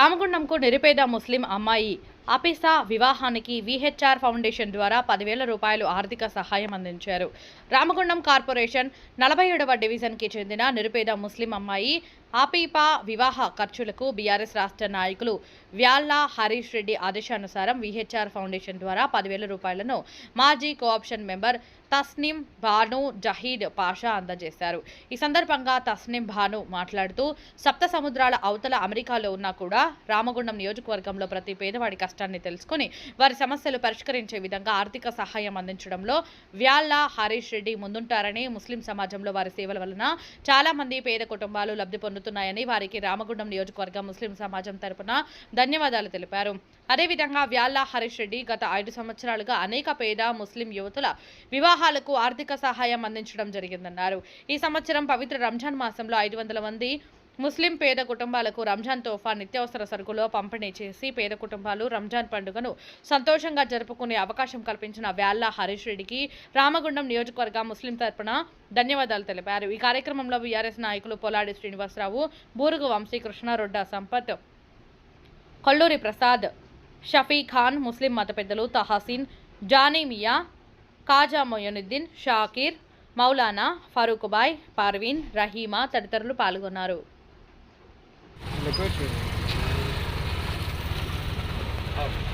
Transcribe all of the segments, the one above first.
రామగుండంకు నిరుపేద ముస్లిం అమ్మాయి అపిసా వివాహానికి విహెచ్ఆర్ ఫౌండేషన్ ద్వారా పదివేల రూపాయలు ఆర్థిక సహాయం అందించారు. రామగుండం కార్పొరేషన్ నలభై ఏడవ డివిజన్కి చెందిన నిరుపేద ముస్లిం అమ్మాయి ఆపీపా వివాహ ఖర్చులకు బీఆర్ఎస్ రాష్ట్ర నాయకులు వ్యాల్లా హరీష్ రెడ్డి ఆదేశానుసారం విహెచ్ఆర్ ఫౌండేషన్ ద్వారా పదివేల రూపాయలను మాజీ కోఆప్షన్ మెంబర్ తస్నిం భాను జహీద్ పాషా అందజేశారు. ఈ సందర్భంగా తస్నిం భాను మాట్లాడుతూ సప్త సముద్రాల అవతల అమెరికాలో ఉన్నా కూడా రామగుండం నియోజకవర్గంలో ప్రతి పేదవాడి కష్టాన్ని తెలుసుకుని వారి సమస్యలు పరిష్కరించే విధంగా ఆర్థిక సహాయం అందించడంలో వ్యాల్లా హరీష్ రెడ్డి ముందుంటారని ముస్లిం సమాజంలో వారి సేవల వలన చాలా మంది పేద కుటుంబాలు లబ్ధి అందుతున్నాయని వారికి రామగుండం నియోజకవర్గం ముస్లిం సమాజం తరపున ధన్యవాదాలు తెలిపారు. అదేవిధంగా వ్యాల్లా హరీష్ రెడ్డి గత ఐదు సంవత్సరాలుగా అనేక పేద ముస్లిం యువతుల వివాహాలకు ఆర్థిక సహాయం అందించడం జరిగిందన్నారు. ఈ సంవత్సరం పవిత్ర రంజాన్ మాసంలో ఐదు వందల మంది ముస్లిం పేద కుటుంబాలకు రంజాన్ తోఫా నిత్యావసర సరుకులో పంపిణీ చేసి పేద కుటుంబాలు రంజాన్ పండుగను సంతోషంగా జరుపుకునే అవకాశం కల్పించిన వ్యాల్లా హరీష్ రెడ్డికి రామగుండం నియోజకవర్గ ముస్లిం తరపున ధన్యవాదాలు తెలిపారు. ఈ కార్యక్రమంలో వీఆర్ఎస్ నాయకులు పొలాడి శ్రీనివాసరావు బూరుగు వంశీ కృష్ణారొడ్డ సంపత్ కొల్లూరి ప్రసాద్ షఫీ ఖాన్ ముస్లిం మత పెద్దలు తహాసీన్ జానీ మియా కాజా మొయనుద్దీన్ షాకీర్ మౌలానా ఫరూక్ బాయ్ రహీమా తదితరులు పాల్గొన్నారు.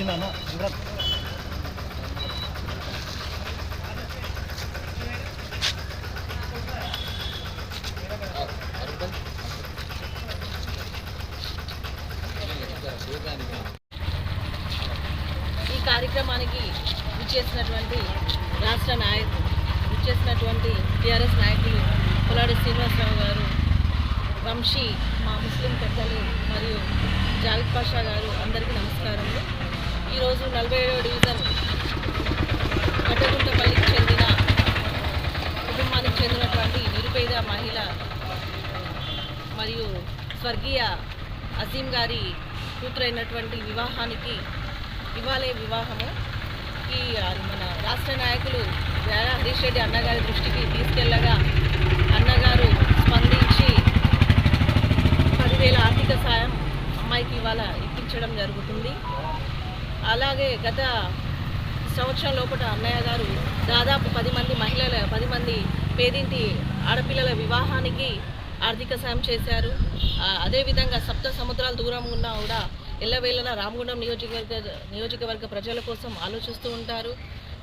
చిన్న ఈ కార్యక్రమానికి చేసినటువంటి రాష్ట్ర నాయకులు చేసినటువంటి టీఆర్ఎస్ నాయకులు పులాడి శ్రీనివాసరావు గారు వంశీ మా ముస్లిం పెద్దలు మరియు జావిద్ పాషా గారు అందరికీ నమస్కారములు. ఈరోజు నలభై ఏడవ డివిజన్ కట్టగుంటపల్లికి చెందిన కుటుంబానికి చెందినటువంటి నిరుపేద మహిళ మరియు స్వర్గీయ అజీం గారి కూతురైనటువంటి వివాహానికి ఇవాళే వివాహము. ఈ మన రాష్ట్ర నాయకులు వేరా హరీష్ రెడ్డి అన్నగారి దృష్టికి తీసుకెళ్ళగా అన్నగారు స్పందించి పదివేల ఆర్థిక సాయం అమ్మాయికి ఇవాళ ఇప్పించడం జరుగుతుంది. అలాగే గత సంవత్సరం లోపల అన్నయ్య గారు దాదాపు పది మంది మహిళల పది మంది పేదింటి ఆడపిల్లల వివాహానికి ఆర్థిక సాయం చేశారు. అదేవిధంగా సప్త సముద్రాల దూరం ఉన్నా కూడా ఎల్లవేళలా రామగుండం నియోజకవర్గ నియోజకవర్గ ప్రజల కోసం ఆలోచిస్తూ ఉంటారు.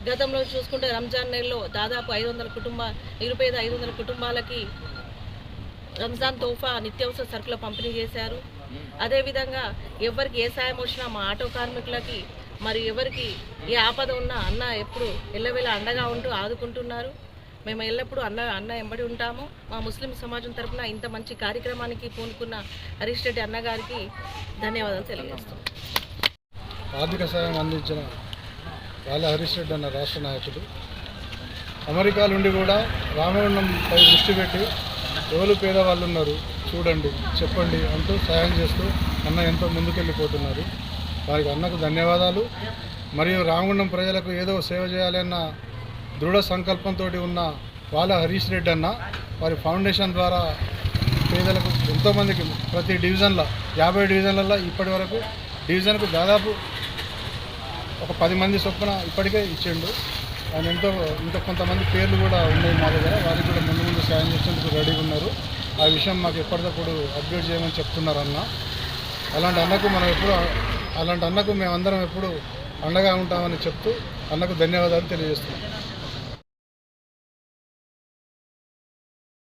గతంలో చూసుకుంటే రంజాన్ నెలలో దాదాపు ఐదు వందల కుటుంబ నిరుపేద ఐదు వందల కుటుంబాలకి రంజాన్ తోఫా నిత్యావసర సరుకుల పంపిణీ చేశారు. అదేవిధంగా ఎవరికి ఏ సాయం వచ్చినా మా ఆటో కార్మికులకి మరి ఎవరికి ఏ ఆపద ఉన్నా అన్న ఎప్పుడు ఎల్లవేళ అండగా ఉంటూ ఆదుకుంటున్నారు. మేము ఎల్లప్పుడూ అన్న అన్న ఎంబడి ఉంటాము. మా ముస్లిం సమాజం తరపున ఇంత మంచి కార్యక్రమానికి పూనుకున్న హరీష్ రెడ్డి అన్నగారికి ధన్యవాదాలు తెలియజేస్తాం ఆర్థిక సాయం అందించిన వాళ్ళ హరీష్ రెడ్డి అన్న రాష్ట్ర నాయకుడు. అమెరికా నుండి కూడా రామాయణంపై దృష్టి పెట్టి ఎవరు పేదవాళ్ళు ఉన్నారు చూడండి చెప్పండి అంటూ సాయం చేస్తూ అన్న ఎంతో ముందుకెళ్ళిపోతున్నారు. వారికి అన్నకు ధన్యవాదాలు. మరియు రామగుండం ప్రజలకు ఏదో సేవ చేయాలన్న దృఢ సంకల్పంతో ఉన్న వాళ్ళ హరీష్ రెడ్డి అన్న వారి ఫౌండేషన్ ద్వారా పేదలకు ఎంతోమందికి ప్రతి డివిజన్లో యాభై డివిజన్లలో ఇప్పటి వరకు డివిజన్కు దాదాపు ఒక పది మంది చొప్పున ఇప్పటికే ఇచ్చిండు. ఆయన ఎంతో ఇంకా కొంతమంది పేర్లు కూడా ఉన్నాయి మా దగ్గర. వారికి కూడా ముందు ముందు సాయం చేసేందుకు రెడీగా ఉన్నారు. ఆ విషయం మాకు ఎప్పటికప్పుడు అప్డేట్ చేయమని చెప్తున్నారు అన్న. అలాంటి అన్నకు మనం ఎప్పుడు అలాంటి అన్నకు మేమందరం ఎప్పుడు అండగా ఉంటామని చెప్తూ అన్నకు ధన్యవాదాలు తెలియజేస్తున్నాం.